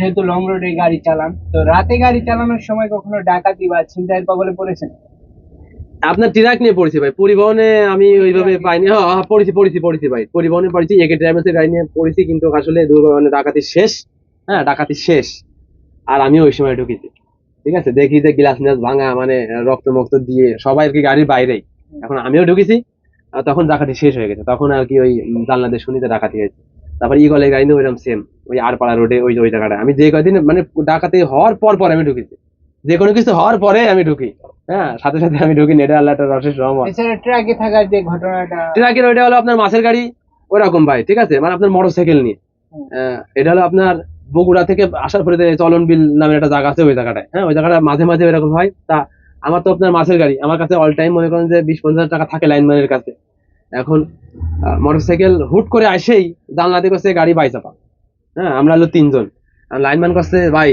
যেহেতু লং রোডে গাড়ি চালান তো রাতে গাড়ি চালানোর সময় কখনো ডাকাতি বা ছিনতাইয়ের কবলে পড়েছেন? আপনার ট্রাক নিয়ে পড়েছি ভাই। পরিবহনে আমি ওইভাবে পাইনি। হ্যাঁ হ্যাঁ, পড়েছি পড়েছি পড়েছি ভাই। পরিবহনে পড়েছি একে ট্রাভেলসের গাড়ি নিয়ে পড়েছি কিন্তু আসলে দুর্ঘটনা ডাকাতি শেষ। হ্যাঁ ডাকাতি শেষ। আর আমি ওই সময় ঢুকেছি। ঠিক আছে? দেখি যে গ্লাস মিলাস ভাঙা মানে রক্ত মক্ত দিয়ে সবাই আর কি গাড়ির বাইরেই? এখন আমিও ঢুকেছি আর তখন ডাকাতি শেষ হয়ে গেছে। তখন আর কি ওই জানলা দিয়ে শুনিতে ডাকাতি হয়েছে। তারপর ইগলের গাড়ি ওইরকম সেম ওই আরপাড়া রোডে ওই ওই জায়গাটা। আমি যে কদিন মানে ডাকাতি হওয়ার পর পর আমি ঢুকেছি। যে কোনো কিছু হওয়ার পরে আমি ঢুকি। হ্যাঁ সাথে সাথে আমি ঢুকি নেটে আল্লাহটা রসের রহমত ট্রাকে থাকার যে ঘটনাটা ট্রাকের ওইটা হলো আপনার মাছের গাড়ি ওরকম ভাই ঠিক আছে? মানে আপনার মোটর সাইকেল নিয়ে আহ, এটা হলো আপনার বগুড়া থেকে আসার পরে চলন বিল নামের একটা জায়গা আছে ওই জায়গাটায়। হ্যাঁ ওই জায়গাটা মাঝে মাঝে এরকম হয়। তা আমার তো আপনার মাছের গাড়ি। আমার কাছে অল টাইম মনে করেন যে বিশ পঞ্চাশ টাকা থাকে লাইনম্যানের কাছে। এখন মোটর সাইকেল হুট করে আসেই জানলাতে করছে গাড়ি বাই চাপা। হ্যাঁ আমরা হলো তিনজন। লাইনম্যান করছে ভাই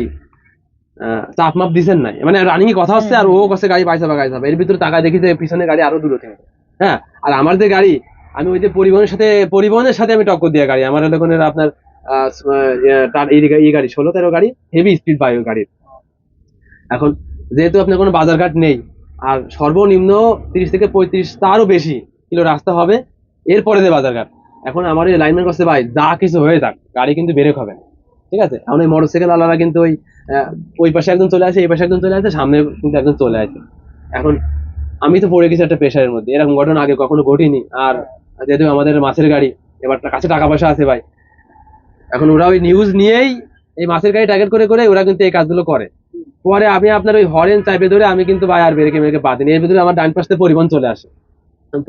চাপ মাপ দিছেন নাই। মানে রানিং কথা হচ্ছে আর ও করছে গাড়ি পাইছে বা গাড়ি চাপা। এর ভিতরে টাকা দেখি যে পিছনে গাড়ি আরও দূরে থেকে। হ্যাঁ আর আমার যে গাড়ি আমি ওই যে পরিবহনের সাথে পরিবহনের সাথে আমি টক্কর দিয়ে গাড়ি। আমার হলো আপনার ইয়ে, এই গাড়ি ষোলো তেরো গাড়ি হেভি স্পিড পাই ওই গাড়ির এখন যেহেতু আপনার কোনো বাজারঘাট নেই আর সর্বনিম্ন তিরিশ থেকে পঁয়ত্রিশ তারও বেশি কিলো রাস্তা হবে, এরপরে যে বাজারঘাট এখন আমার এই লাইনম্যান কাছে ভাই, যা কিছু হয়ে যাক গাড়ি কিন্তু বেরেক হবে ঠিক আছে? এখন ওই মোটরসাইকেল আলাদা কিন্তু ওই ওই পাশে একজন চলে আসে, এই পাশে একজন চলে আসে, সামনে কিন্তু একজন চলে আসে। এখন আমি তো পড়ে গেছি একটা প্রেশারের মধ্যে। এরকম ঘটনা আগে কখনো ঘটেনি। আর যেহেতু আমাদের মাছের গাড়ি, এবার কাছে টাকা পয়সা আছে ভাই। এখন ওরা ওই নিউজ নিয়েই এই মাছের গাড়ি টার্গেট করে করে ওরা কিন্তু এই কাজগুলো করে। পরে আমি আপনার ওই হরেন চাইপে ধরে আমি কিন্তু ভাই আর বেরেকে মেরেকে দিই এর ভিতরে আমার ডান পাশে পরিবহন চলে আসে।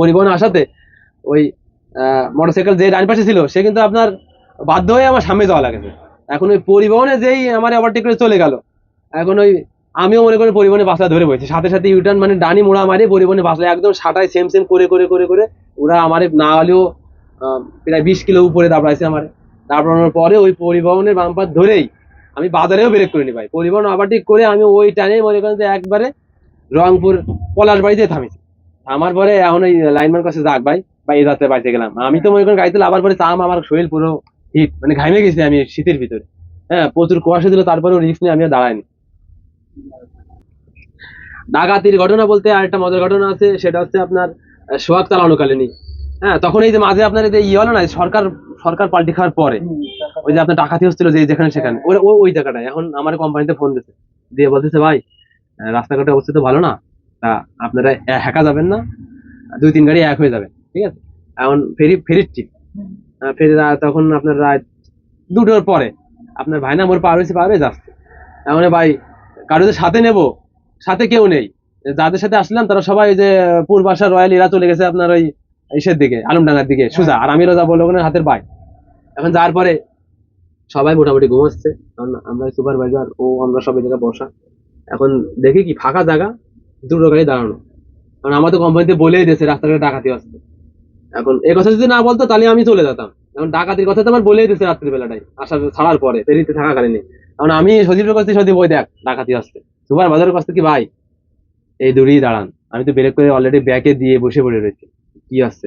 পরিবহন আসাতে ওই মোটরসাইকেল যে ডান পাশে ছিল, সে কিন্তু আপনার বাধ্য হয়ে আমার সামনে যাওয়া লাগেছে। এখন ওই পরিবহনে যেই আমার ওভারটেক করে চলে গেল, এখন ওই আমিও মনে করি পরিবহনে বাসলা ধরে বসেছি। সাথে সাথে ইউটার্ন মানে ডানি মোড়া মারি পরিবহনে বাসলা একদম সাটায় সেম সেম করে করে করে করে ওরা আমার না হলেও প্রায় বিশ কিলো উপরে দাবড়াইছে আমার। দাবড়ানোর পরে ওই পরিবহনের বাম্পার ধরেই আমি বাজারেও ব্রেক করে নি ভাই। পরিবহন ওভারটেক করে আমি ওই টাইমে মনে করেন যে একবারে রংপুর পলাশ বাড়িতে থামিছি। আমার পরে এখন ওই লাইনম্যান কাছে যাক ভাই, বা এই যাত্রায় বাড়িতে গেলাম। আমি তো মনে করেন গাড়িতে আবার পরে চাম আমার শরীর পুরো হিট মানে ঘামে গেছি আমি শীতের ভিতরে। হ্যাঁ প্রচুর কুয়াশা ছিল, তারপরেও রিস্ক নিয়ে আমি দাঁড়াইনি। ডাকাতির ঘটনা বলতে আরেকটা মজার ঘটনা আছে, সেটা হচ্ছে আপনার সোহাগ চালানোকালীনই। হ্যাঁ তখন এই যে মাঝে আপনার এই ইয়ে হলো না সরকার সরকার পাল্টি খাওয়ার পরে, ওই যে আপনার ডাকাতি হচ্ছিল যে যেখানে সেখানে, ওই, ওই- জায়গাটায় এখন আমার কোম্পানিতে ফোন দিচ্ছে দিয়ে বলতেছে, ভাই রাস্তাঘাটের অবস্থা তো ভালো না? তা আপনারা একা যাবেন না। দুই তিন গাড়ি এক হয়ে যাবে ঠিক আছে? এখন ফেরি ফেরির ঠিক ফেরি তখন আপনার রাত দুটোর পরে আপনার ভাই না মোর পার হয়েছে পার হয়ে যাচ্ছে। এখন ভাই কারও যে সাথে নেব সাথে কেউ নেই। যাদের সাথে আসলাম তারা সবাই যে পূর্বাশা রয়্যাল এরা চলে গেছে আপনার ওই ইসের দিকে আলমডাঙ্গার দিকে সুজা। আর আমি রাজা বলল ওখানে হাতের ভাই এখন যাওয়ার পরে সবাই মোটামুটি ঘুমাচ্ছে। কারণ আমরা সুপারভাইজার ও আমরা সব এই জায়গায় বসা। এখন দেখি কি ফাঁকা জায়গা। দুটো গাড়ি দাঁড়ানো। কারণ আমার তো কোম্পানিতে বলেই দিয়েছে, রাস্তাঘাটে ডাকাতি আসছে এখন এই কথা যদি না বলতো, তাহলে আমি চলে যেতাম। এখন ডাকাতির কথা তো আমার বলেই দিয়েছে রাত্রিবেলাটাই আসার ছাড়ার পরে, ফেরিতে থাকাকালীন কারণ আমি সজীবের কাছে সজীব, ওই দেখ, ডাকাতি আসছে। সুপার বাজারের কাছ থেকে, ভাই, এই দূরেই দাঁড়ান। আমি তো ব্রেক করে অলরেডি ব্যাকে দিয়ে বসে পড়ে রয়েছি। কি আসছে?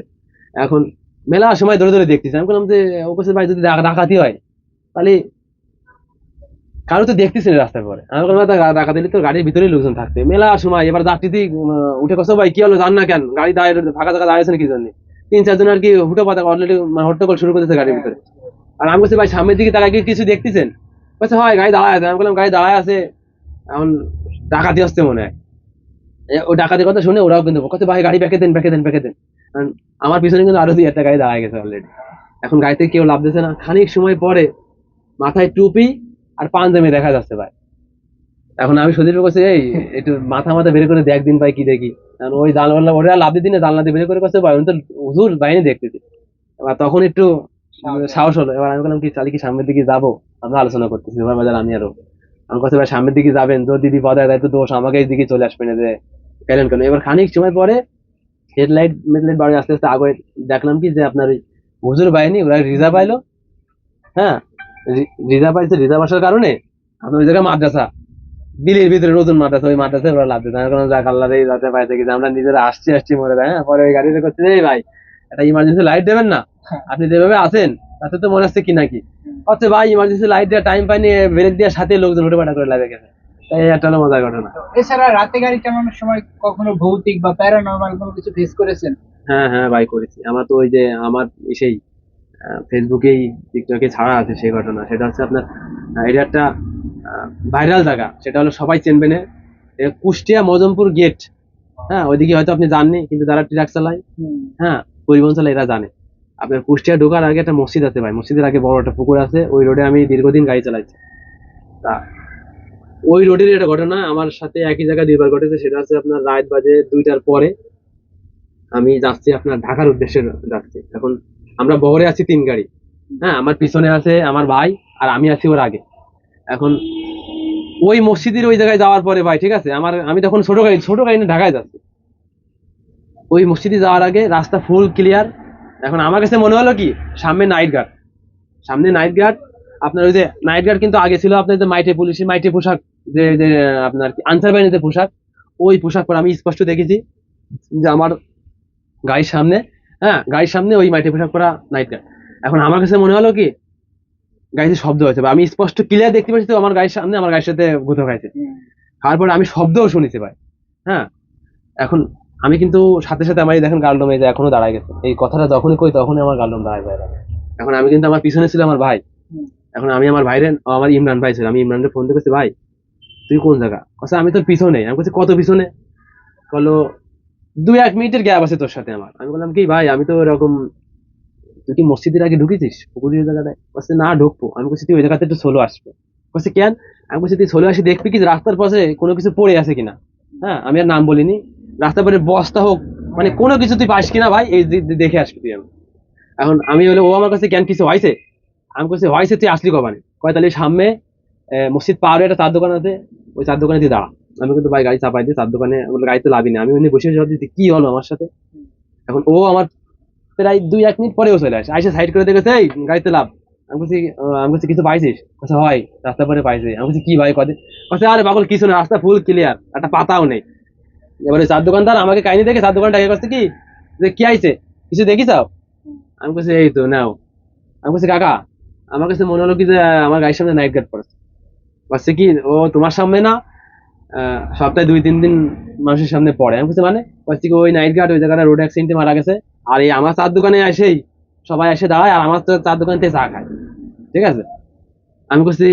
এখন মেলা সময় ধরে ধরে দেখতেছি। আমি বললাম যে ও কাছে ভাই যদি ডাকাতি হয়, তাহলে কারও তো দেখতেছি না রাস্তার পরে। আমি "তা ডাকাতি হলে তো গাড়ির ভিতরে লোকজন থাকবে মেলা সময়, এবার যাত্রীতে উঠে কষ্ট ভাই কি হলো জান না কেন? গাড়ি দাঁড়িয়ে ফাঁকা জায়গা দাঁড়িয়েছেন কি জন্য? তিন, চারজন আর কি হুটো পাতা অলরেডি হট্টগোল শুরু করেছে গাড়ির ভিতরে। আর আমি বলছি, ভাই, সামনের দিকে তারা কিছু দেখতেছেন? বলছে, হয়, গাড়ি দাঁড়ায় আছে। আমি বললাম, গাড়ি দাঁড়ায় আছে। এখন ডাকাতি আসছে মনে হয়। ও ডাকাতির কথা শুনে ওরাও কিন্তু কত ভাই, গাড়ি ব্যাকে দেন ব্যাকে দেন ব্যাকে দেন। কারণ আমার পিছনে কিন্তু আরও দুই একটা গাড়ি দাঁড়ায় গেছে অলরেডি এখন গাড়িতে কেউ লাভ দিচ্ছে না। খানিক সময় পরে মাথায় টুপি আর পাঞ্জাবি দেখা যাচ্ছে ভাই। এখন আমি সুদীপ কাছে এই, একটু মাথা মাথা বের করে দেখ দিন ভাই কি দেখি। কারণ ওই জানলা ওরা লাভ দিদি না জানলা দিয়ে বের করে কাছে ভাই তো হুজুর বাইরে দেখতেছি। এবার তখন একটু সাহস হলো, এবার আমি বললাম, কি চালি কি সামনের দিকে যাব? আমরা আলোচনা করতেছি, এবার বাজার আমি আরও। আমার কাছে ভাই, সামনের দিকে যাবেন যদি দিদি পদে দেয় তো দোষ আমাকে এই দিকে চলে আসবে না যে কেন? এবার খানিক সময় পরে হেডলাইট, মেডলাইট বাড়ি আস্তে আস্তে আগে দেখলাম কি যে আপনার ওই হুজুর বাহিনী, ওরা রিজার্ভ আইলো। হ্যাঁ রিজার্ভ পাইছে রিজার্ভ আসার কারণে? আপনার ওই জায়গায় মাদ্রাসা। বিলের ভিতরে নতুন মাদ্রাসা ওই মাদ্রাসায় ওরা লাভ দিতে কোনো যাক আল্লাহ এই যাতে পাইছে কি আমরা নিজেরা আসছি আসছি মরে যায় হ্যাঁ? পরে ওই গাড়িতে করছে এই ভাই একটা ইমার্জেন্সি লাইট দেবেন না? আপনি যেভাবে আছেন তাতে তো মনে হচ্ছে কি নাকি? হচ্ছে ভাই ইমার্জেন্সি লাইট দেওয়া টাইম পাইনি ব্রেক দেওয়ার সাথে লোকজন উঠে পাঠা করে লাগে গেছে। তাই এই একটা হলো মজার ঘটনা। এছাড়া রাতে গাড়ি চালানোর সময় কখনো ভৌতিক বা প্যারানর্মাল কোনো কিছু ফেস করেছেন? হ্যাঁ হ্যাঁ ভাই করেছি। আমার তো ওই যে আমার সেই ফেসবুকেই টিকটকে ছাড়া আছে সেই ঘটনা। সেটা হচ্ছে আপনার এটা একটা ভাইরাল জায়গা। সেটা হলো সবাই চেনবে না। কুষ্টিয়া মজমপুর গেট হ্যাঁ ওইদিকে হয়তো আপনি জাননি কিন্তু যারা ট্রাক চালায় হ্যাঁ পরিবহন চালায় এরা জানে। আপনার কুষ্টিয়া ঢোকার আগে একটা মসজিদ আছে ভাই। মসজিদের আগে বড় একটা পুকুর আছে। ওই রোডে আমি দীর্ঘদিন গাড়ি চালাইছি। তা ওই রোডের একটা ঘটনা আমার সাথে একই জায়গায় দুইবার ঘটেছে। সেটা হচ্ছে আপনার রাত বাজে দুইটার পরে আমি যাচ্ছি আপনার ঢাকার উদ্দেশ্যে যাচ্ছি। এখন আমরা বহরে আছি তিন গাড়ি। হ্যাঁ আমার পিছনে আছে আমার ভাই আর আমি আছি ওর আগে। এখন ওই মসজিদের ওই জায়গায় যাওয়ার পরে ভাই, ঠিক আছে? আমার, আমি তখন ছোট গাড়ি ছোট গাড়ি ঢাকায় যাচ্ছি। ওই মসজিদে যাওয়ার আগে রাস্তা ফুল ক্লিয়ার এখন আমার কাছে মনে হলো কি, সামনে নাইট গার্ড সামনে নাইট গার্ড আপনার ওই যে নাইট গার্ড কিন্তু আগে ছিল আপনার যে মাইটে পুলিশের মাইটে পোশাক, যে যে, আপনার আনসার বাহিনীতে পোশাক, ওই পোশাক পরে আমি স্পষ্ট দেখেছি যে আমার গাড়ির সামনে হ্যাঁ গাড়ির সামনে ওই মাইটে পোশাক পরা নাইট গার্ড এখন আমার কাছে মনে হলো কি গাড়িতে শব্দ হয়েছে আমি স্পষ্ট ক্লিয়ার দেখতে পাচ্ছি তো আমার গাড়ির সামনে আমার গাড়ির সাথে গুঁতো খাইছে খাওয়ার পরে আমি শব্দও শুনেছি ভাই হ্যাঁ। এখন আমি কিন্তু সাথে সাথে আমার দেখেন গার্লডম এই যে এখনও দাঁড়ায় গেছে। এই কথাটা যখনই কই তখনই আমার গার্লডম দাঁড়ায় ভাই এখন আমি কিন্তু আমার পিছনে ছিল আমার ভাই। এখন আমি আমার ভাইরে ও আমার ইমরান ভাই ছিল। আমি ইমরানকে ফোন করছি ভাই তুই কোন জায়গা? আচ্ছা আমি তোর পিছনে। আমি বলছি কত পিছনে? বলো দুই এক মিনিটের গ্যাপ আছে তোর সাথে আমার। আমি বললাম, কি ভাই, আমি তো এরকম, তুই কি মসজিদের আগে ঢুকেছিস? পুকুরের জায়গাটায়? বলছে, না, ঢুকবো। আমি বলছি, তুই ওই জায়গাতে একটু সোলো আসবে। বলছে, কেন? আমি বলছি, তুই সোলো আসি, দেখবি কি রাস্তার পাশে কোনো কিছু পড়ে আছে কিনা? হ্যাঁ আমি আর নাম বলিনি। রাস্তার পরে বস্তা হোক মানে কোনো কিছু তুই পাস কিনা ভাই, এই দি- দি- দেখে আসবি তুই আমি। এখন আমি হলো ও আমার কাছে কেন কিছু হয়েছে? আমি বলছি, হয়েছে, তুই আসলি কবানে? কয়, তাহলে সামনে মসজিদ পাহাড়ে একটা চার দোকান আছে, ওই চার দোকানে তুই দাঁড়া। আমি কিন্তু ভাই গাড়ি চাপাই দিই চার দোকানে বলে গাড়িতে লাভি না আমি ওখানে বসে বসে কি হলো আমার সাথে? এখন ও আমার প্রায় দুই, এক মিনিট পরেও চলে আসে। আইসে সাইড করে দেখেছে এই, গাড়িতে লাভ। আমি বলছি আমি বলছি, কিছু পাইছিস? বলছে, হয় রাস্তা পরে পাইছি। আমি বলছি, কি ভাই, কদিন? বলছে, আরে পাগল, কিছু না, রাস্তা ফুল ক্লিয়ার একটা পাতাও নেই। এবারে চার দোকানদার আমাকে কাহিনী দেখে চার দোকান টাকা করছে কি? যে কি আইছে? কিছু দেখি চাও আমি বলছি, এই তো, নাও। আমি বলছি, কাকা, আমার কাছে মনে হলো কি যে, আমার গাড়ির সামনে নাইট গার্ড পড়েছে। বলছে, কি? ও তোমার সামনে না? সপ্তাহে দুই, তিন দিন মানুষের সামনে পড়ে। আমি বলছি মানে? বলছি ওই নাইট গার্ড ওই জায়গাটা রোড অ্যাক্সিডেন্টে মারা গেছে। আর এই আমার চার দোকানে এসেই সবাই এসে দাঁড়ায় আর আমার তো চার দোকান চা খায়। ঠিক আছে? আমি বলছি,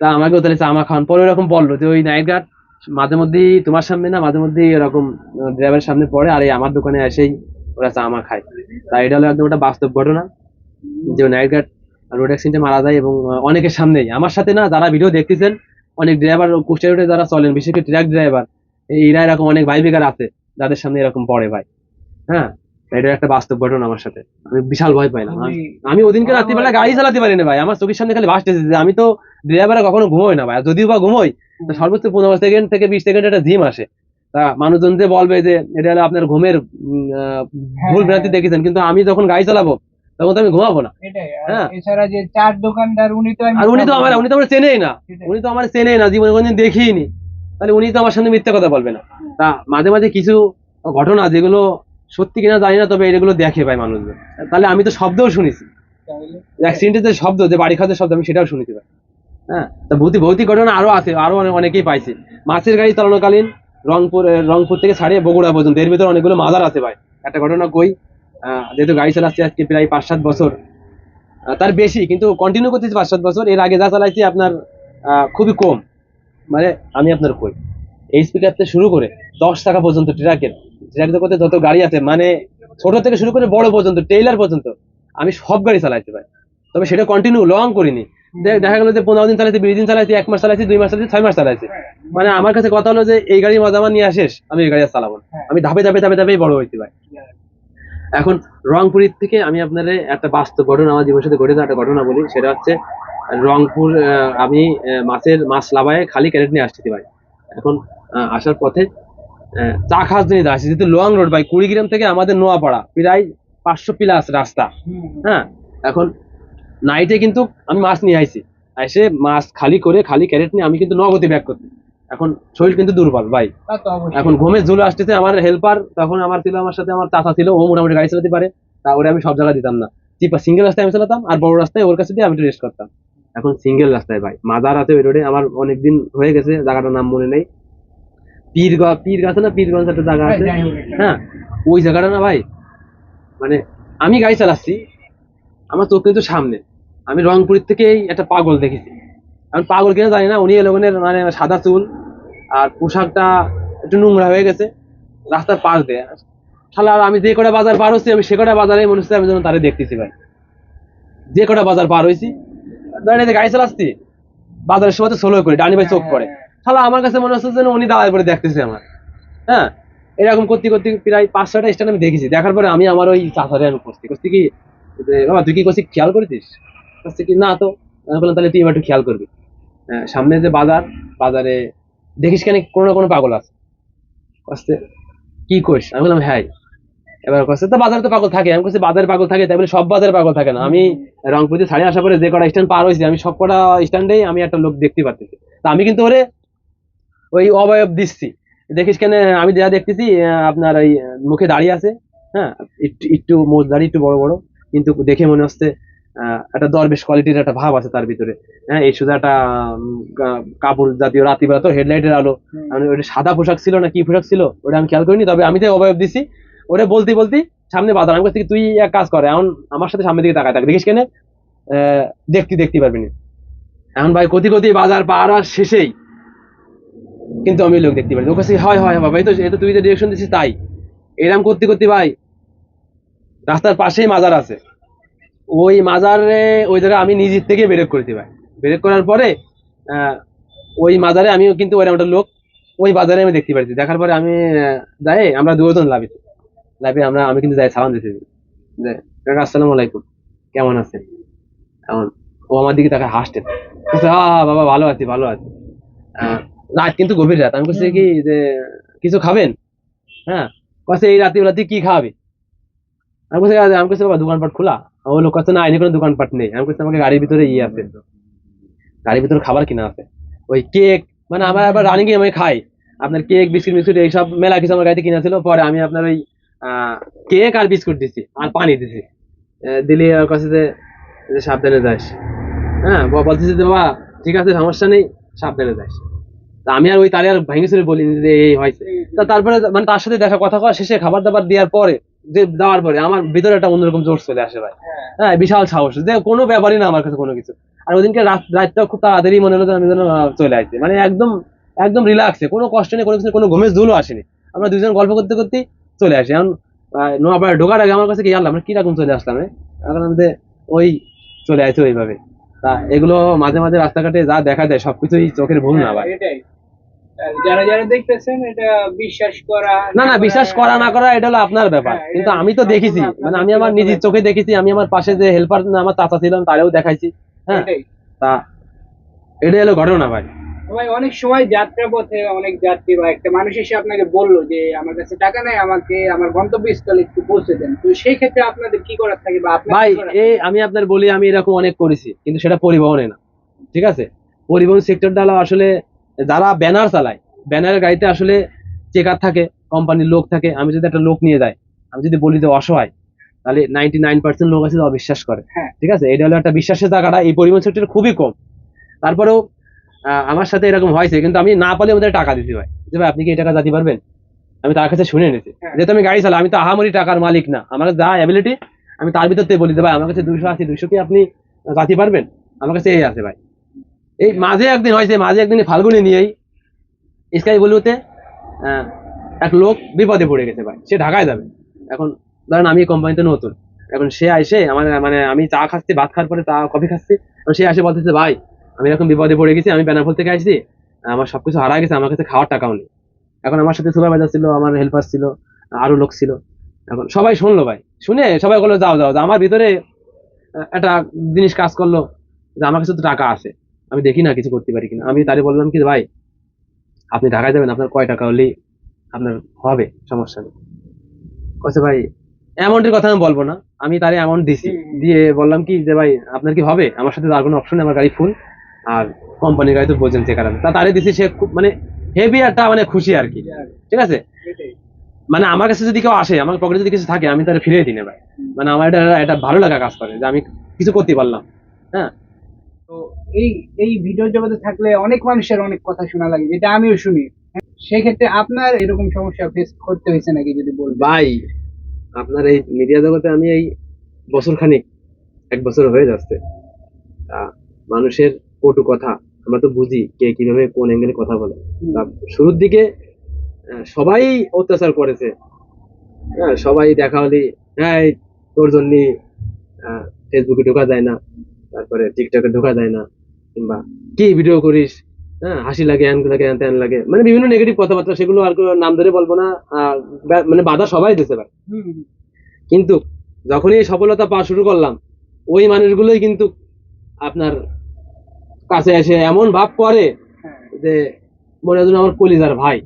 তা আমাকে তাহলে চা মা খাওয়ান। পরে ওরকম বলল যে, ওই নাইট গার্ড মাঝে মধ্যেই তোমার সামনে না, মাঝে মধ্যেই এরকম ড্রাইভারের সামনে পড়ে আর এই আমার দোকানে এসেই ওরা চা মা খায়। তাই এটা হলো একদম একটা বাস্তব ঘটনা যে নাইট গার্ড রোড অ্যাক্সিডেন্টে মারা যায় এবং অনেকের সামনেই। আমার সাথে না যারা ভিডিও দেখতেছেন অনেক ড্রাইভার কুষ্টিয়া রোডে যারা চলেন বিশেষ করে ট্রাক ড্রাইভার এরা এরকম অনেক ভাই বেকার আছে যাদের সামনে এরকম পড়ে ভাই। হ্যাঁ? এটা একটা বাস্তব ঘটনা আমার সাথে। আমি বিশাল ভয় পাইলাম। আমি- আমি ওদিনকে রাত্রিবেলা গাড়ি চালাতে পারি না ভাই। আমার চোখের সামনে খালি ভাসতেছে যে আমি তো ড্রাইভারে কখনো ঘুমোই না ভাই। যদিও বা ঘুমোই সর্বোচ্চ পনেরো সেকেন্ড থেকে বিশ সেকেন্ড একটা জিম আসে। তা মানুষজন যে বলবে যে এটা হলো আপনার ঘুমের আহ, ভুল ভ্রান্তি দেখেছেন কিন্তু আমি যখন গাড়ি চালাবো তখন তো আমি ঘুমাবো না। হ্যাঁ। এছাড়া যে চার দোকানদার উনি তো আর উনি তো আমার উনি তো আমার চেনেই না। উনি তো আমার চেনেই না জীবনে কোনদিন দেখিনি। তাহলে উনি তো আমার সামনে মিথ্যা কথা বলবে না। তা মাঝে মাঝে কিছু ঘটনা যেগুলো সত্যি কিনা জানি না তবে এগুলো দেখে ভাই মানুষজন। তাহলে আমি তো শব্দও শুনেছি। অ্যাক্সিডেন্টের যে শব্দ যে বাড়ি খাওয়ার শব্দ আমি সেটাও শুনেছি ভাই। হ্যাঁ তা ভৌতিক ভৌতিক ঘটনা আরও আছে আরও অনেক- অনেকেই পাইছে। মাছের গাড়ি চালানোকালীন রংপুর রংপুর থেকে ছাড়িয়ে বগুড়া পর্যন্ত। এর ভিতরে অনেকগুলো মাজার আছে ভাই। একটা ঘটনা কই? যেহেতু গাড়ি চালাচ্ছি আজকে প্রায় পাঁচ সাত বছর তার বেশি, কিন্তু কন্টিনিউ করতেছি পাঁচ সাত বছর। এর আগে যা চালাইছি আপনার খুবই কম। মানে আমি আপনার কই? এই স্পিকার থেকে শুরু করে দশ টাকা পর্যন্ত ট্রাকের, ট্রাক জগতে যত গাড়ি আছে মানে ছোট থেকে শুরু করে বড় পর্যন্ত টেইলার পর্যন্ত, আমি সব গাড়ি চালাইতে পারি। তবে সেটা কন্টিনিউ লং করিনি। দেখা গেলো যে পনেরো দিন চালাইছি, বিশ দিন চালাইছি, এক মাস চালাইছি, দুই মাস চালাইছি, ছয় মাস চালাইছি। মানে আমার কাছে কথা হলো যে, এই গাড়ি মজা আমার নিয়ে আসিস, আমি এই গাড়ি চালাবো। আমি ধাপে ধাপে ধাপে ধাপেই বড় হয়েছি ভাই এখন রংপুরের থেকে আমি আপনাদের একটা বাস্তব ঘটনা, আমার জীবনের সাথে ঘটেছে একটা ঘটনা বলি। সেটা হচ্ছে, রংপুর আমি মাছের মাছ লাভায় খালি ক্যারেট নিয়ে আসছি ভাই। এখন আসার পথে চা খাওয়ার জন্য আসছি। যেহেতু লং রোড ভাই কুড়িগ্রাম থেকে আমাদের নোয়াপাড়া, প্রায় পাঁচশো প্লাস রাস্তা। হ্যাঁ এখন নাইটে কিন্তু আমি মাছ নিয়ে আইছি। এসে মাছ খালি করে, খালি ক্যারেট নিয়ে আমি কিন্তু নগদে ব্যাক করতে এখন শরীর কিন্তু দুর্বল ভাই। এখন ঘুমে ঝুলে আসতেছে আমার হেল্পার তখন আমার ছিল আমার সাথে আমার চাচা ছিল ও মোটামুটি গাড়ি চালাতে পারে তা ওরে আমি সব জায়গায় দিতাম না। চিপা সিঙ্গেল রাস্তায় আমি চালাতাম আর বড় রাস্তায় ওর কাছে দিয়ে আমি রেস্ট করতাম। এখন সিঙ্গেল রাস্তায় ভাই। মাজার আছে ওই রোডে আমার অনেকদিন হয়ে গেছে জায়গাটার নাম মনে নেই। পীরগঞ্জ পীর আছে না? পীরগঞ্জ একটা জায়গা আছে। হ্যাঁ ওই জায়গাটা না ভাই। মানে আমি গাড়ি চালাচ্ছি আমার চোখ কিন্তু সামনে। আমি রংপুরের থেকেই একটা পাগল দেখেছি। আমি পাগল কিনা জানি না উনি এলোনের মানে সাদা চুল আর পোশাকটা একটু নোংরা হয়ে গেছে রাস্তার পাশ দিয়ে। শালা আমি যে কটা বাজার পার হচ্ছি আমি সে কটা বাজারে মনে হচ্ছে আমি যেন তারে দেখতেছি ভাই। যে কটা বাজার পার হয়েছি দাঁড়িয়ে গাড়ি চালাচ্ছি বাজারের সময় তো সোলো করি ডানি ভাই চোখ পড়ে। শালা আমার কাছে মনে হচ্ছে যেন উনি দাঁড়ায় পরে দেখতেছে আমার। হ্যাঁ? এরকম করতে করতে প্রায় পাঁচ ছটা স্ট্যান্ড আমি দেখেছি। দেখার পরে আমি আমার ওই চাচারে আমি করছি করছি কি বাবা তুই কি করছিস খেয়াল করেছিস? করছি কি না তো। আমি বললাম তাহলে তুই এবার একটু খেয়াল করবি। হ্যাঁ, সামনে যে বাজার বাজারে দেখিস কেন কোনো না কোনো পাগল আছে। কষ্টে কি করিস আমি বললাম হ্যাঁ। এবার কষ্টে তো বাজারে তো পাগল থাকে। আমি বলছি বাজারে পাগল থাকে? তাই সব বাজারে পাগল থাকে না। আমি রংপুরে ছাড়ে আসার পরে যে কটা স্ট্যান্ড পার হয়েছি, আমি সব কটা স্ট্যান্ডেই আমি একটা লোক দেখতে পাচ্ছি তা আমি কিন্তু ওরে ওই অবয়ব দিচ্ছি। দেখিস কেন, আমি যা দেখতেছি আপনার ওই মুখে দাঁড়িয়ে আছে হ্যাঁ একটু একটু মোজ দাঁড়িয়ে একটু বড় বড়। কিন্তু দেখে মনে হচ্ছে একটা দরবেশ কোয়ালিটির একটা ভাব আছে তার ভিতরে। হ্যাঁ এই শুধু একটা কাপড় জাতীয় রাত্রিবেলা তো হেডলাইটের আলো। ওটা সাদা পোশাক ছিল না কি পোশাক ছিল ওটা আমি খেয়াল করিনি তবে আমি তো অবয়ব দিছি। ওরে বলতে বলতে সামনে বাজার আমি বলছি তুই এক কাজ করে এখন আমার সাথে সামনের দিকে তাকায় থাক। দেখিস কেন? দেখতে দেখতে পারবি না। এখন ভাই কতি কতি বাজার পার হওয়ার শেষেই কিন্তু আমি লোক দেখতে পারি ওর কাছে হয় হয় বাবা এই তো এই তো তুই যে ডিরেকশন দিচ্ছিস তাই। এরম করতে করতে ভাই রাস্তার পাশেই মাজার আছে। ওই মাজারে, ওই জায়গায় আমি নিজের থেকে ব্রেক করতে পারি ব্রেক করার পরে ওই মাজারে আমিও কিন্তু ওই একটা লোক, ওই বাজারে আমি দেখতে পাচ্ছি দেখার পরে আমি যাই, আমরা দুজন লাভি। লাভে, আমরা, আমি কিন্তু যাই, সালাম দিতে যে আসসালামু আলাইকুম। কেমন আছেন? কেমন? ও আমার দিকে তাকে হাসতেন বাবা, ভালো আছি ভালো আছি। রাত কিন্তু গভীর রাত। আমি বলছি, কি, যে, কিছু খাবেন? হ্যাঁ কছে এই রাতে রাতে কি খাবে? আমি বলছি আমি বলছি, বাবা, দোকানপাট খোলা। ও লোক কাছে না আইনি কোনো দোকানপাট নেই। আমি বলছি আমাকে গাড়ির ভিতরে ইয়ে আছে। গাড়ির ভিতরে খাবার কিনা আছে। ওই কেক মানে আমার আবার রানিং আমি খাই। আপনার কেক, বিস্কুট, মিস্কুট, এইসব মেলা কিছু আমার গাড়িতে কিনা ছিল। পরে আমি আপনার ওই কেক আর বিস্কুট দিছি, আর পানি দিছি। দিলে ওর কাছে যে সাবধানে যাস। হ্যাঁ বলতেছি যে, বাবা, ঠিক আছে, সমস্যা নেই, সাবধানে যাস। তা আমি আর ওই তারে আর ভেঙে বলি যে, এই হয়েছে। তা তারপরে মানে তার সাথে দেখা, কথা কওয়া শেষে খাবার দাবার দেওয়ার পরে যে দেওয়ার পরে আমার ভিতরে একটা অন্যরকম জোর চলে আসে ভাই। হ্যাঁ। বিশাল সাহস। যে কোনো ব্যাপারই না আমার কাছে কোনো কিছু। আর ওদিনকে রাত রাতটা খুব তাড়াতাড়ি মনে হলো যে আমি যেন চলে আসছি। মানে একদম একদম রিল্যাক্সে কোনো কষ্ট নেই কোনো কিছু কোনো ঘুমের জুলও আসেনি। আমরা দুজন গল্প করতে করতে চলে আসি। এখন নোয়াপাড়া ঢোকার আগে আমার কাছে কি জানলাম আমরা কীরকম চলে আসলাম? এখন আমাদের ওই চলে আসে ওইভাবে। তা এগুলো মাঝে মাঝে রাস্তাঘাটে যা দেখা যায় সবকিছুই চোখের ভুল না ভাই। হ্যাঁ, যারা যারা দেখতেছেন এটা বিশ্বাস করা না না বিশ্বাস করা না করা এটা হলো আপনার ব্যাপার। হ্যাঁ, কিন্তু আমি তো দেখেছি। মানে আমি আমার নিজের চোখে দেখেছি আমি আমার পাশে যে হেল্পার আমার চাচা ছিলাম তারেও দেখাইছি। হ্যাঁ তা এটাই হলো ঘটনা ভাই। ভাই অনেক সময় যাত্রা পথে অনেক যাত্রী বা একটা মানুষ এসে আপনাকে বলল যে আমার কাছে টাকা নেই আমাকে আমার গন্তব্যস্থলে একটু পৌঁছে দেন। তো সেই ক্ষেত্রে আপনাদের কি করার থাকে বা ভাই এই আমি আপনার বলি আমি এরকম অনেক করেছি কিন্তু সেটা পরিবহনে না। ঠিক আছে? পরিবহন সেক্টরটা হলো আসলে যারা ব্যানার চালায় ব্যানারের গাড়িতে আসলে চেকার থাকে কোম্পানির লোক থাকে আমি যদি একটা লোক নিয়ে যাই আমি যদি বলি যে অসহায় তাহলে নাইনটি নাইন পার্সেন্ট লোক আছে অবিশ্বাস করে। হ্যাঁ। ঠিক আছে? এটা হলো একটা বিশ্বাসের জায়গাটা এই পরিবহন সেক্টরে খুবই কম। তারপরেও আমার সাথে এরকম হয়েছে কিন্তু আমি না পারলে আমাদের টাকা দিতে ভাই। যে ভাই আপনি কি এই টাকা দিতে পারবেন? আমি তার কাছে শুনে নিয়েছি হ্যাঁ। যেহেতু আমি গাড়ি চালাই আমি তো আহামরি টাকার মালিক না। আমার যা অ্যাবিলিটি আমি তার ভিতর থেকে বলি যে ভাই আমার কাছে দুইশো আছে দুইশো কি আপনি যাতে পারবেন? আমার কাছে এই আছে ভাই। এই মাঝে একদিন হয়েছে মাঝে একদিন ফাল্গুনি নিয়েই স্কাই বলুতে এক লোক বিপদে পড়ে গেছে ভাই। সে ঢাকায় যাবে। এখন ধরেন আমি কোম্পানিতে নতুন। এখন সে আসে আমার মানে আমি চা খাচ্ছি, ভাত খাওয়ার পরে চা, কফি খাচ্ছি। সে আসে বলতেছে, ভাই, আমি এরকম বিপদে পড়ে গেছি, আমি বেনাফল থেকে আসছি আমার সবকিছু হারা গেছে, আমার কাছে খাওয়ার টাকাও নেই। এখন আমার সাথে সুপারভাইজার ছিল, আমার হেল্পার ছিল, আরও লোক ছিল। এখন সবাই শুনলো ভাই। শুনে সবাই বলল, যাও যাও যাও। আমার ভিতরে একটা জিনিস কাজ করল যে আমার কাছে তো টাকা আছে। আমি দেখি না কিছু করতে পারি কিনা। আমি তারে বললাম কি, ভাই, আপনি ঢাকায় যাবেন, আপনার কয় টাকা হলেই আপনার হবে, সমস্যা নেই। কছে ভাই অ্যামাউন্টের কথা আমি বলব না। আমি তারে অ্যামাউন্ট দিছি, দিয়ে বললাম কি যে, ভাই, আপনার কি হবে? আমার সাথে আর কোনো অপশন আমার গাড়ি ফুল আর কোম্পানির গাড়ি তো বোঝেন চেকার তা তারে দিছি সে খুব মানে হেভি একটা মানে খুশি আর কি। ঠিক আছে? মানে আমার কাছে যদি কেউ আসে, আমার পকেটে যদি কিছু থাকে, আমি তাহলে ফিরিয়ে দিই না, ভাই। মানে আমার এটা এটা ভালো লাগা কাজ করে যে আমি কিছু করতে পারলাম। হ্যাঁ? তো এই এই ভিডিও জগতে থাকলে অনেক মানুষের অনেক কথা শোনা লাগে যেটা আমিও শুনি। সেক্ষেত্রে আপনার এরকম সমস্যা ফেস করতে হয়েছে নাকি যদি বলবেন ভাই আপনার এই মিডিয়া জগতে আমি এই বছর খানিক এক বছর হয়ে যাচ্ছে। মানুষের কটু কথা আমরা তো বুঝি কে কীভাবে কোন অ্যাঙ্গেলে কথা বলে। তা শুরুর দিকে সবাই অত্যাচার করেছে। হ্যাঁ সবাই দেখা হলি হ্যাঁ তোর জন্য ফেসবুকে ঢোকা যায় না। তারপরে টিকটকে ঢোকা যায় না কিংবা কি ভিডিও করিস হ্যাঁ হাসি লাগে হ্যান লাগে হ্যান ত্যান লাগে মানে বিভিন্ন নেগেটিভ কথাবার্তা সেগুলো আর নাম ধরে বলব না মানে বাধা সবাই দিতে পারে। কিন্তু যখনই সফলতা পাওয়া শুরু করলাম ওই মানুষগুলোই কিন্তু আপনার কাছে এসে এমন ভাব করে হ্যাঁ, যে মনে হয় আমার কলিজার ভাই।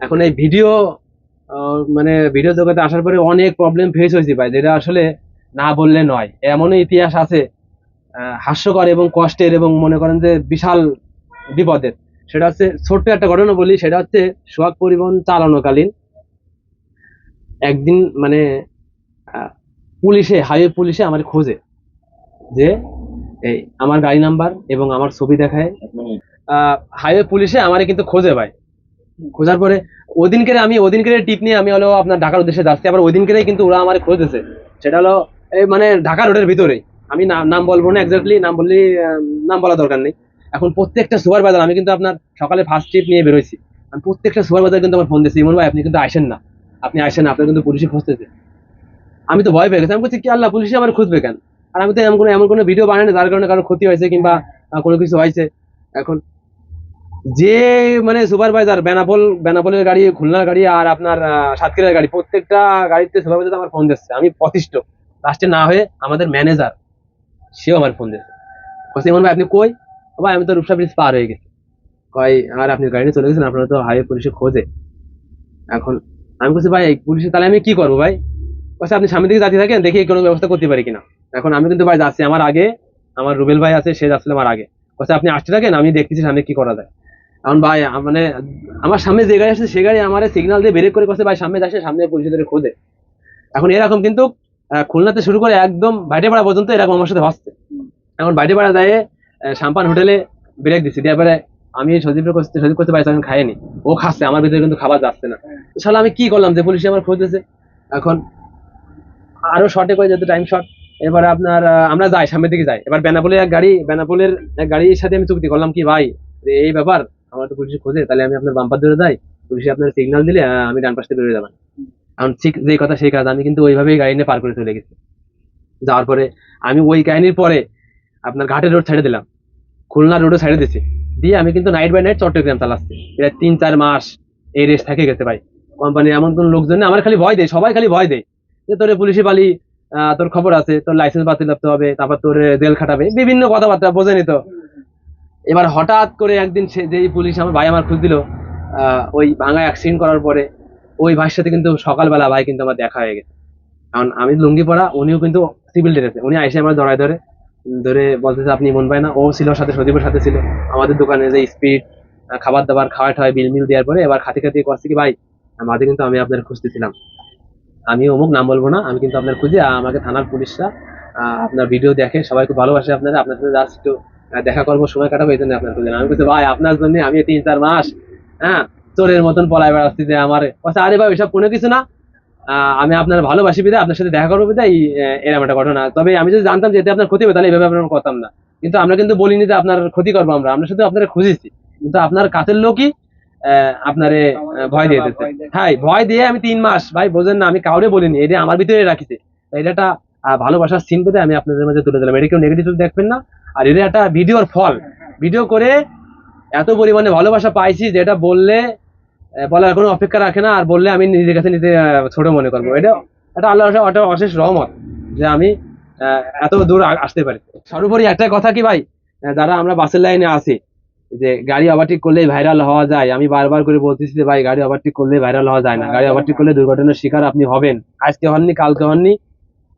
এখন এই ভিডিও মানে ভিডিও জগতে আসার পরে অনেক প্রবলেম ফেস হয়েছে ভাই যেটা আসলে না বললে নয়। এমন ইতিহাস আছে হাস্যকর এবং কষ্টের এবং মনে করেন যে বিশাল বিপদের। সেটা হচ্ছে ছোট্ট একটা ঘটনা বলি, সেটা হচ্ছে সোহাগ পরিবহন চালানোকালীন একদিন মানে পুলিশে, হাইওয়ে পুলিশে আমার খোঁজে যে, এই আমার গাড়ি নাম্বার এবং আমার ছবি দেখায়। হাইওয়ে পুলিশে আমারে কিন্তু খোঁজে ভাই। খোঁজার পরে ওদিনকে আমি ওদিনকে টিপ নিয়ে আমি হলো আপনার ঢাকার উদ্দেশ্যে যাচ্ছি, আবার ওদিনকে কিন্তু ওরা আমার খোঁজেছে সেটা হলো, এই মানে ঢাকা রোডের ভিতরেই। আমি নাম বলব না এক্স্যাক্টলি নাম বললে নাম বলা দরকার নেই। এখন প্রত্যেকটা সুপারভাইজার আমি কিন্তু আপনার সকালে ফার্স্ট ট্রিপ নিয়ে বেরোইছি। আমি প্রত্যেকটা সুপারভাইজার কিন্তু আমার ফোন দিয়েছি। ইমন ভাই, আপনি কিন্তু আসেন না। আপনি আসেন না, আপনার কিন্তু পুলিশে খুঁজতেছে। আমি তো ভয় পেয়ে গেছি। আমি বলছি, কি আল্লাহ পুলিশে আমার খুঁজবে কেন? আর আমি তো এমন কোনো এমন কোনো ভিডিও বানাই না যার কারণে কারও ক্ষতি হয়েছে কিংবা কোনো কিছু হয়েছে। এখন যে মানে সুপারভাইজার বেনাপোল বেনাপোলের গাড়ি, খুলনার গাড়ি আর আপনার সাতক্ষীরার গাড়ি, প্রত্যেকটা গাড়িতে সুপারভাইজার আমার ফোন দিচ্ছে। আমি প্রতিষ্ঠ। লাস্টে না হয়ে আমাদের ম্যানেজার সেও আমার ফোন দিচ্ছে বলছে ইমন ভাই, আপনি কই? ভাই, আমি তো রূপসা ব্রিজ পার হয়ে গেছি। কয়, আর আপনি গাড়ি চলে গেছেন, আপনারা তো হাইওয়ে পুলিশে খোঁজে। এখন আমি বলছি, ভাই পুলিশে তাহলে আমি কি করব ভাই? বলছে আপনি সামনের দিকে যাতে থাকেন, দেখি কোনো ব্যবস্থা করতে পারি কিনা। এখন আমি কিন্তু ভাই যাচ্ছি আমার আগে, আমার রুবেল ভাই আছে, সে যাচ্ছিল আমার আগে। বলছে আপনি আসতে থাকেন, আমি দেখতেছি সামনে কি করা যায়। এখন ভাই মানে আমার সামনে যে গাড়ি আসছে, সে গাড়ি আমার সিগনাল দিয়ে বেরেক করে করছে ভাই, সামনে যাচ্ছে, সামনে পুলিশে ধরে খোঁজে। এখন এরকম কিন্তু খুলনাতে শুরু করে একদম বাইটেপাড়া পর্যন্ত এরকম আমার সাথে হচ্ছে। এখন বাইটেপাড়া যায় সাম্পান হোটেলে ব্রেক দিচ্ছি এবারে আমি সজীবের করতে সজীব করতে আমি খাইনি। ও খাচ্ছে, আমার ভিতরে কিন্তু খাবার যাচ্ছে না। তাহলে আমি কি করলাম? যে পুলিশে আমার খোঁজেছে এখন আরও শর্টে করে যেহেতু টাইম শর্ট এবারে আপনার আমরা যাই, সামনের দিকে যাই। এবার বেনাপোলের এক গাড়ি, বেনাপোলের এক গাড়ির সাথে আমি চুক্তি করলাম কি, ভাই, এই ব্যাপার, আমার তো পুলিশে খোঁজে, তাহলে আমি আপনার বাম্পার ধরে যাই। পুলিশে আপনার সিগনাল দিলে আমি ডান পাশ বেরোয় যাবেন। এখন ঠিক যেই কথা, সেই কাজ আমি কিন্তু ওইভাবেই গাড়ি নিয়ে পার করে চলে গেছি। যাওয়ার পরে আমি ওই কাহিনীর পরে আপনার ঘাটের রোড ছেড়ে দিলাম। খুলনা রোডও ছেড়ে দিছি। দিয়ে আমি কিন্তু নাইট বাই নাইট চট্টগ্রাম চালাচ্ছি। প্রায় তিন, চার মাস এই রেস থেকে গেছে ভাই। কোম্পানির এমন কোন লোকজন আমার খালি ভয় দেয়, সবাই খালি ভয় দেয়। যে তোর পুলিশে পালি তোর খবর আছে, তোর লাইসেন্স বাতিল করতে হবে, তারপর তোর জেল খাটাবে, বিভিন্ন কথাবার্তা, বোঝেনি তো। এবার হঠাৎ করে একদিন সে, যেই পুলিশ আমার ভাই আমার খুঁজ দিল ওই ভাঙা অ্যাক্সিডেন্ট করার পরে ওই ভাইয়ের সাথে কিন্তু সকালবেলা ভাই কিন্তু আমার দেখা হয়ে গেছে। কারণ আমি লুঙ্গি পরা, উনিও কিন্তু সিভিল ড্রেসে উনি আইসে আমার জড়ায় ধরে। ধরে বলতেছে, আপনি মন পায় না। ও ছিল সাথে, সজীবের সাথে ছিল। আমাদের দোকানে যে স্পিড খাবার দাবার খাওয়া ঠাওয়া বিল মিল দেওয়ার পরে এবার খাতে খাতে করছে কি, ভাই মাঝে কিন্তু আমি আপনার খুঁজতেছিলাম। আমি অমুক নাম বলব না, আমি কিন্তু আপনার খুঁজে আমাকে থানার পুলিশরা আপনার ভিডিও দেখে, সবাই খুব ভালোবাসে আপনারা, আপনার সাথে জাস্ট একটু দেখা করব, সময় কাটাবো, এই জন্য আপনার খুঁজে আমি বলছি, ভাই, আপনার জন্য আমি তিন চার মাস হ্যাঁ চোরের মতন পলায় বেড়াচ্ছি যে আমার বলছে, আরে ভাই এসব কোনো কিছু না। আমি আপনার ভালোবাসি বিদায় আপনার সাথে দেখা করব বিদায় এরকম একটা ঘটনা। তবে আমি যদি জানতাম যে এতে আপনার ক্ষতি হবে তাহলে এইভাবে আপনার করতাম না। কিন্তু আমরা কিন্তু বলিনি যে আপনার ক্ষতি করব আমরা আমরা শুধু আপনারা খুঁজেছি। কিন্তু আপনার কাছের লোকই আপনারে ভয় দিয়ে দেয়। হ্যাঁ ভয় দিয়ে আমি তিন মাস ভাই বোঝেন না আমি কাউরে বলিনি এটা আমার ভিতরে রাখিছে। এটা একটা ভালোবাসার সিন পেতে আমি আপনাদের মাঝে তুলে দিলাম এটা কেউ নেগেটিভ দেখবেন না আর এটা একটা ভিডিওর ফল। ভিডিও করে এত পরিমাণে ভালোবাসা পাইছি যেটা বললে বলার কোনো অপেক্ষা রাখে না, আর বললে আমি নিজের কাছে নিজে ছোট মনে করব। এটা এটা আল্লাহ একটা অশেষ রহমত যে আমি এত দূর আসতে পারি। সর্বোপরি একটা কথা কি ভাই? যারা আমরা বাসের লাইনে আছি, যে গাড়ি ওভারটেক করলেই ভাইরাল হওয়া যায়, আমি বারবার করে বলতেছি যে ভাই, গাড়ি ওভারটেক করলে ভাইরাল হওয়া যায় না। গাড়ি ওভারটেক করলে দুর্ঘটনার শিকার আপনি হবেন। আজকে হননি, কালকে হননি,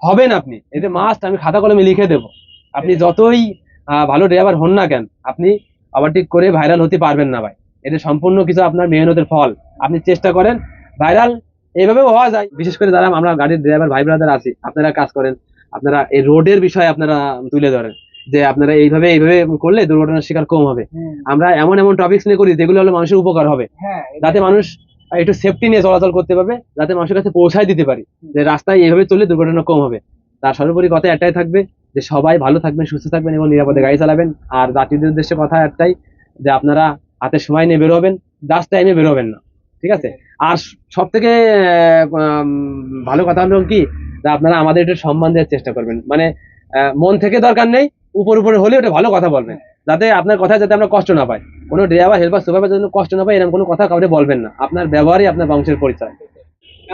হবেন আপনি। এটা মাস্ট আমি খাতা কলমে লিখে দেবো। আপনি যতই ভালো ড্রাইভার হন না কেন, আপনি ওভারটেক করে ভাইরাল হতে পারবেন না ভাই। এটা সম্পূর্ণ কিছু আপনার মেহনতের ফল। আপনি চেষ্টা করেন ভাইরাল এইভাবেও হওয়া যায়। বিশেষ করে যারা আমরা গাড়ির ড্রাইভার ভাই ব্রাদার আছি আপনারা কাজ করেন আপনারা এই রোডের বিষয়ে আপনারা তুলে ধরেন যে আপনারা এইভাবে এইভাবে করলে দুর্ঘটনার শিকার কম হবে। আমরা এমন এমন টপিকস নিয়ে করি যেগুলো হলে মানুষের উপকার হবে। হ্যাঁ যাতে মানুষ একটু সেফটি নিয়ে চলাচল করতে পারবে যাতে মানুষের কাছে পৌঁছায় দিতে পারি যে রাস্তায় এইভাবে চললে দুর্ঘটনা কম হবে। তার সর্বোপরি কথা একটাই থাকবে যে সবাই ভালো থাকবেন সুস্থ থাকবেন এবং নিরাপদে গাড়ি চালাবেন। আর যাত্রীদের উদ্দেশ্যে কথা একটাই যে আপনারা হাতে সময় নিয়ে বেরোবেন দাস টাইমে বেরোবেন না, ঠিক আছে? আর সব থেকে ভালো কথা হলো কি আপনারা আমাদের একটু সম্মান দেওয়ার চেষ্টা করবেন। মানে মন থেকে দরকার নেই, উপর উপরে হলে ওটা ভালো কথা বলবেন। যাতে আপনার কথা যাতে আমরা কষ্ট না পাই। কোনো ড্রাইভার হেল্পার সুপারভাইজার যেন কষ্ট না পাই এরকম কোনো কথা কাউকে বলবেন না। আপনার ব্যবহারই আপনার বংশের পরিচয়।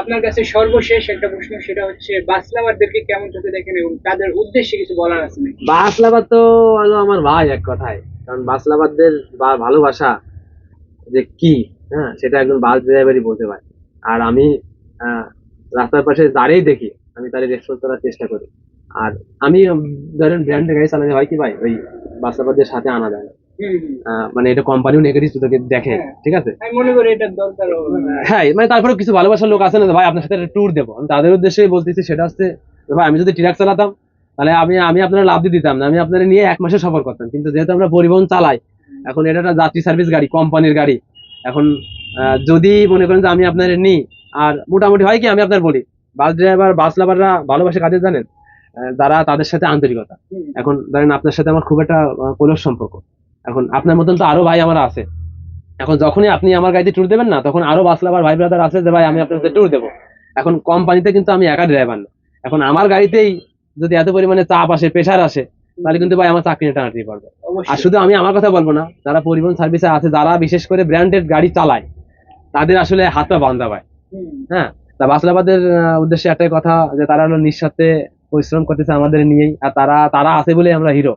আপনার কাছে সর্বশেষ একটা প্রশ্ন, সেটা হচ্ছে বাস লাভারদেরকে কেমন চোখে দেখেন এবং তাদের উদ্দেশ্যে কিছু বলার আছে নাকি? বাস লাভার তো আমার ভাই এক কথায়। কারণ বাস লাভারদের বা ভালোবাসা যে কি হ্যাঁ সেটা একজন বাস ড্রাইভারই বলতে পারে। আর আমি রাস্তার পাশে দাঁড়িয়েই দেখি, আমি তাদের রেসপন্স করার চেষ্টা করি। আর আমি ধরেন ব্র্যান্ডের গাড়ি চালানো হয় কি ভাই? ওই বাস লাভারদের সাথে আনা যায় না। মানে এটা কোম্পানিও নেগেটিভ তোকে দেখে হ্যাঁ। ঠিক আছে? আমি মনে করি এটার দরকার হ্যাঁ মানে তারপরে কিছু ভালোবাসার লোক আছে না ভাই আপনার সাথে ট্যুর দেবো। আমি তাদের উদ্দেশ্যে বলতেছি সেটা হচ্ছে ভাই আমি যদি ট্রাক চালাতাম তাহলে আমি আমি আপনারা লাভ দিয়ে দিতাম না। আমি আপনারা নিয়ে এক মাসে সফর করতাম। কিন্তু যেহেতু আমরা পরিবহন চালাই এখন এটা একটা যাত্রী সার্ভিস গাড়ি কোম্পানির গাড়ি। এখন যদি মনে করেন যে আমি আপনার নিই আর মোটামুটি হয় কি আমি আপনার বলি বাস ড্রাইভার বাস লাভাররা ভালোবাসে কাদের জানেন? যারা তাদের সাথে আন্তরিকতা। এখন ধরেন আপনার সাথে আমার খুব একটা কলস সম্পর্ক। এখন আপনার মতন তো আরও ভাই আমার আছে। এখন যখনই আপনি আমার গাড়িতে ট্যুর দেবেন না তখন আরও বাস লাভার ভাই ব্রাদার আছে যে ভাই আমি আপনার ট্যুর দেবো। এখন কোম্পানিতে কিন্তু আমি একা ড্রাইভার না। এখন আমার গাড়িতেই যদি এত পরিমাণে চাপ আসে প্রেশার আসে তাহলে কিন্তু ভাই আমার চাকরি টানাটি পড়বে আর শুধু আমি আমার কথা বলব না যারা পরিবহন সার্ভিসে আছে যারা বিশেষ করে ব্র্যান্ডেড গাড়ি চালায় তাদের আসলে হাত পা বান্ধা পায় হুম, হ্যাঁ? তা বাসলাবাদের উদ্দেশ্যে একটাই কথা যে তারা হলো নিঃস্বার্থে পরিশ্রম করতেছে আমাদের নিয়েই আর তারা তারা আছে বলে আমরা হিরো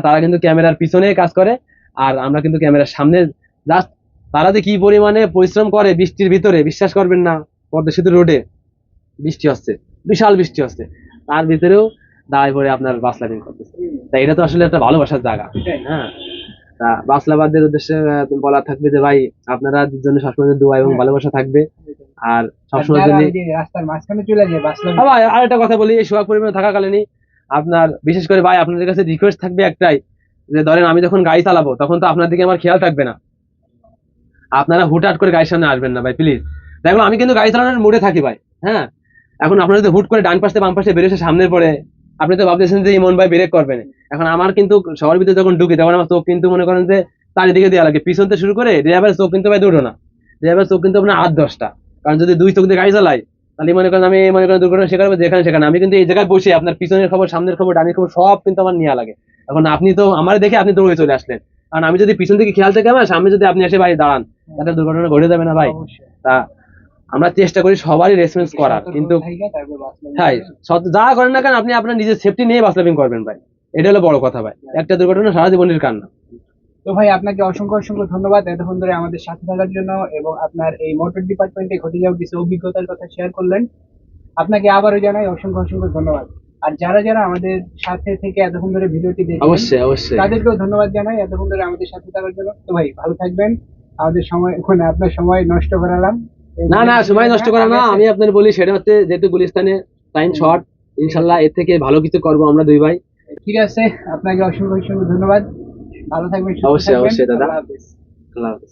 তারা কিন্তু ক্যামেরার পিছনে কাজ করে আর আমরা কিন্তু ক্যামেরার সামনে জাস্ট তারা যে কি পরিমাণে পরিশ্রম করে বৃষ্টির ভিতরে বিশ্বাস করবেন না পদ্মা সেতু রোডে বৃষ্টি হচ্ছে বিশাল বৃষ্টি হচ্ছে তার ভিতরেও দাঁড়ায় পড়ে আপনার বাস লাইন করতেছে তা এটা তো আসলে একটা ভালোবাসার জায়গা। হ্যাঁ তা বাসলাবাদদের উদ্দেশ্যে আহ, বলা থাকবে যে ভাই আপনারা জন্য সবসময় দোয়া এবং হ্যাঁ। ভালোবাসা থাকবে আর সবসময় জন্য রাস্তার মাঝখানে চলে যায় বাস লাভার আবার আরেকটা কথা বলি এই সোহাগ পরিমাণে থাকাকালীনই আপনার, বিশেষ করে ভাই, আপনাদের কাছে রিকোয়েস্ট থাকবে একটাই, যে ধরেন আমি যখন গাড়ি চালাবো, তখন তো আপনার দিকে আমার খেয়াল থাকবে না। আপনারা হুটহাট করে গাড়ির সামনে আসবেন না ভাই প্লিজ দেখুন আমি কিন্তু গাড়ি চালানোর মুডে থাকি ভাই হ্যাঁ? এখন আপনারা যদি হুট করে ডান পাশে, বাম পাশে বেরোছে সামনে পরে আপনি তো ভাবতেছেন যে ইমন ভাই ব্রেক করবেন এখন আমার কিন্তু সবার ভিতরে যখন ঢুকি, তখন আমার চোখ কিন্তু মনে করেন যে চারিদিকে দেওয়া লাগে। পিছন থেকে শুরু করে ড্রাইভারের চোখ কিন্তু ভাই দুটো না। ড্রাইভারের চোখ কিন্তু আপনার আট, দশটা। কারণ যদি দুই চোখ দিয়ে গাড়ি চালাই তাহলে মনে করেন আমি মনে করেন দুর্ঘটনা শিকার হবে যেখানে সেখানে। আমি কিন্তু এই জায়গায় বসে আপনার পিছনের খবর সামনের খবর ডানের খবর সব কিন্তু আমার নেওয়া লাগে। এখন আপনি তো আমার দেখে আপনি দৌড়ে চলে আসলেন। কারণ আমি যদি পিছন থেকে খেয়াল থেকে আমার সামনে যদি আপনি এসে ভাই দাঁড়ান তাহলে দুর্ঘটনা ঘটে যাবে না ভাই। তা আমরা চেষ্টা করি সবারই রেসপন্স করার কিন্তু হ্যাঁ যা করেন না কেন আপনি আপনার নিজের সেফটি নিয়ে বাস করবেন ভাই। এটা হলো বড় কথা ভাই। একটা দুর্ঘটনা সারা জীবনের কান্না। তো ভাই আপনাকে অসংখ্য অসংখ্য ধন্যবাদ এতক্ষণ ধরে আমাদের সাথে থাকার জন্য এবং আপনার এই মোটর ডিপার্টমেন্টে ঘটে যাওয়া কিছু অভিজ্ঞতার কথা শেয়ার করলেন। আপনাকে আবারও জানাই অসংখ্য অসংখ্য ধন্যবাদ। আর যারা যারা আমাদের সাথে থেকে এতক্ষণ ধরে ভিডিওটি দেখেন অবশ্যই অবশ্যই। তাদেরকেও ধন্যবাদ জানাই এতক্ষণ ধরে আমাদের সাথে থাকার জন্য। তো ভাই ভালো থাকবেন। আমাদের সময় ওখানে আপনার সময় নষ্ট করালাম। না না সময় নষ্ট করা না আমি আপনার বলি সেটা হচ্ছে যেহেতু গুলিস্তানে টাইম শর্ট ইনশাল্লাহ এর থেকে ভালো কিছু করব আমরা দুই ভাই। ঠিক আছে আপনাকে অসংখ্য অসংখ্য ধন্যবাদ। ভালো থাকবেন অবশ্যই, অবশ্যই দাদা। আল্লাহ হাফেজ।